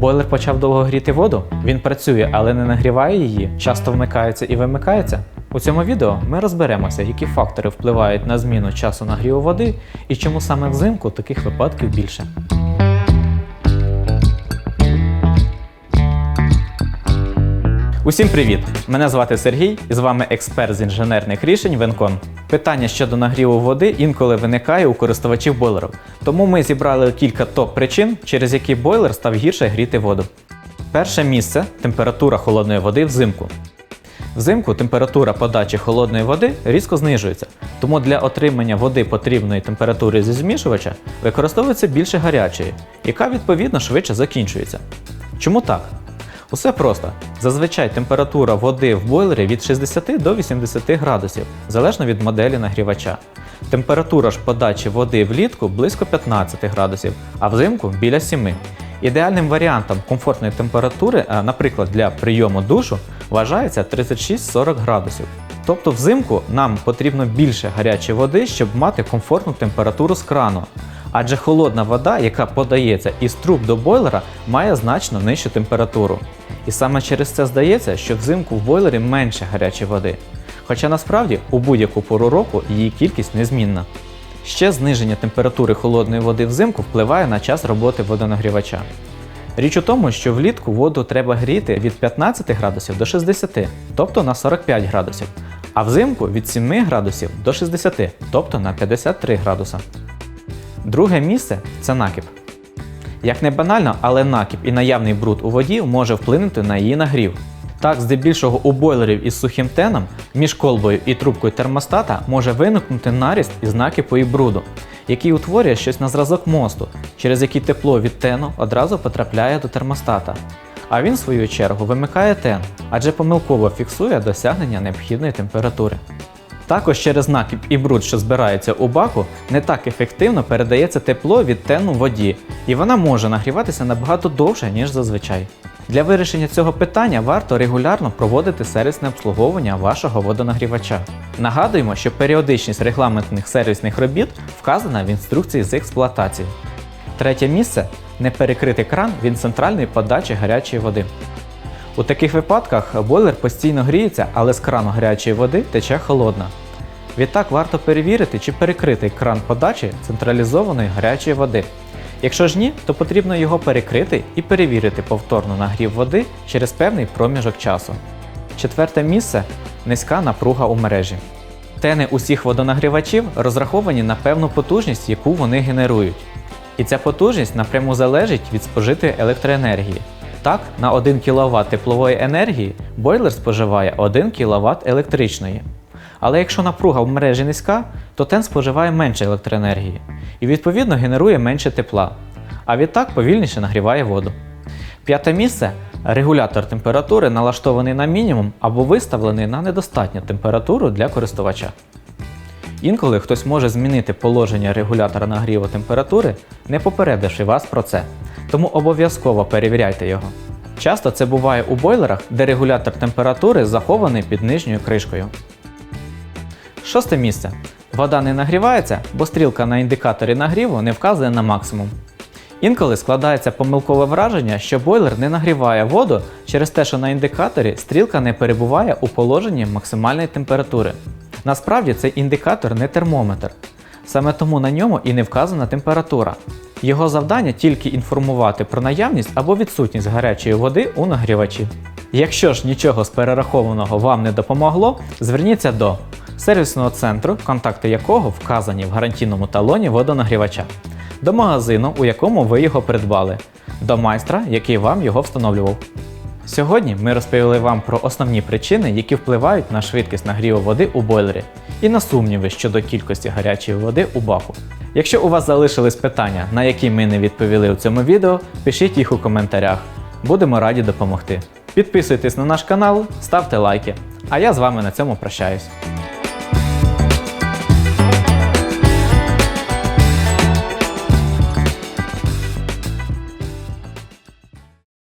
Бойлер почав довго гріти воду, він працює, але не нагріває її, часто вмикається і вимикається. У цьому відео ми розберемося, які фактори впливають на зміну часу нагріву води і чому саме взимку таких випадків більше. Усім привіт! Мене звати Сергій і з вами експерт з інженерних рішень Венкон. Питання щодо нагріву води інколи виникає у користувачів бойлерів, тому ми зібрали кілька топ-причин, через які бойлер став гірше гріти воду. Перше місце температура холодної води взимку. Взимку температура подачі холодної води різко знижується, тому для отримання води потрібної температури зі змішувача використовується більше гарячої, яка відповідно швидше закінчується. Чому так? Усе просто. Зазвичай температура води в бойлері від 60 до 80 градусів, залежно від моделі нагрівача. Температура ж подачі води влітку близько 15 градусів, а взимку біля 7. Ідеальним варіантом комфортної температури, наприклад, для прийому душу, вважається 36-40 градусів. Тобто взимку нам потрібно більше гарячої води, щоб мати комфортну температуру з крану. Адже холодна вода, яка подається із труб до бойлера, має значно нижчу температуру. І саме через це здається, що взимку в бойлері менше гарячої води. Хоча насправді у будь-яку пору року її кількість незмінна. Ще зниження температури холодної води взимку впливає на час роботи водонагрівача. Річ у тому, що влітку воду треба гріти від 15 градусів до 60, тобто на 45 градусів, а взимку від 7 градусів до 60, тобто на 53 градуса. Друге місце це накіп. Як не банально, але накіп і наявний бруд у воді може вплинути на її нагрів. Так, здебільшого у бойлерів із сухим теном між колбою і трубкою термостата може виникнути наріст із накипу і бруду, який утворює щось на зразок мосту, через який тепло від тену одразу потрапляє до термостата. А він, в свою чергу, вимикає тен, адже помилково фіксує досягнення необхідної температури. Також через накіп і бруд, що збирається у баку, не так ефективно передається тепло від тену воді, і вона може нагріватися набагато довше, ніж зазвичай. Для вирішення цього питання варто регулярно проводити сервісне обслуговування вашого водонагрівача. Нагадуємо, що періодичність регламентних сервісних робіт вказана в інструкції з експлуатації. Третє місце неперекритий кран від центральної подачі гарячої води. У таких випадках бойлер постійно гріється, але з крану гарячої води тече холодна. Відтак варто перевірити, чи перекритий кран подачі централізованої гарячої води. Якщо ж ні, то потрібно його перекрити і перевірити повторно нагрів води через певний проміжок часу. Четверте місце низька напруга у мережі. Тени усіх водонагрівачів розраховані на певну потужність, яку вони генерують. І ця потужність напряму залежить від спожитої електроенергії. Так, на 1 кВт теплової енергії бойлер споживає 1 кВт електричної. Але якщо напруга в мережі низька, то тен споживає менше електроенергії і відповідно генерує менше тепла, а відтак повільніше нагріває воду. П'яте місце регулятор температури налаштований на мінімум або виставлений на недостатню температуру для користувача. Інколи хтось може змінити положення регулятора нагріву температури, не попередивши вас про це, тому обов'язково перевіряйте його. Часто це буває у бойлерах, де регулятор температури захований під нижньою кришкою. Шосте місце. Вода не нагрівається, бо стрілка на індикаторі нагріву не вказує на максимум. Інколи складається помилкове враження, що бойлер не нагріває воду через те, що на індикаторі стрілка не перебуває у положенні максимальної температури. Насправді цей індикатор не термометр. Саме тому на ньому і не вказана температура. Його завдання тільки інформувати про наявність або відсутність гарячої води у нагрівачі. Якщо ж нічого з перерахованого вам не допомогло, зверніться до сервісного центру, контакти якого вказані в гарантійному талоні водонагрівача, до магазину, у якому ви його придбали, до майстра, який вам його встановлював. Сьогодні ми розповіли вам про основні причини, які впливають на швидкість нагріву води у бойлері, і на сумніви щодо кількості гарячої води у баку. Якщо у вас залишились питання, на які ми не відповіли у цьому відео, пишіть їх у коментарях. Будемо раді допомогти. Підписуйтесь на наш канал, ставте лайки. А я з вами на цьому прощаюсь.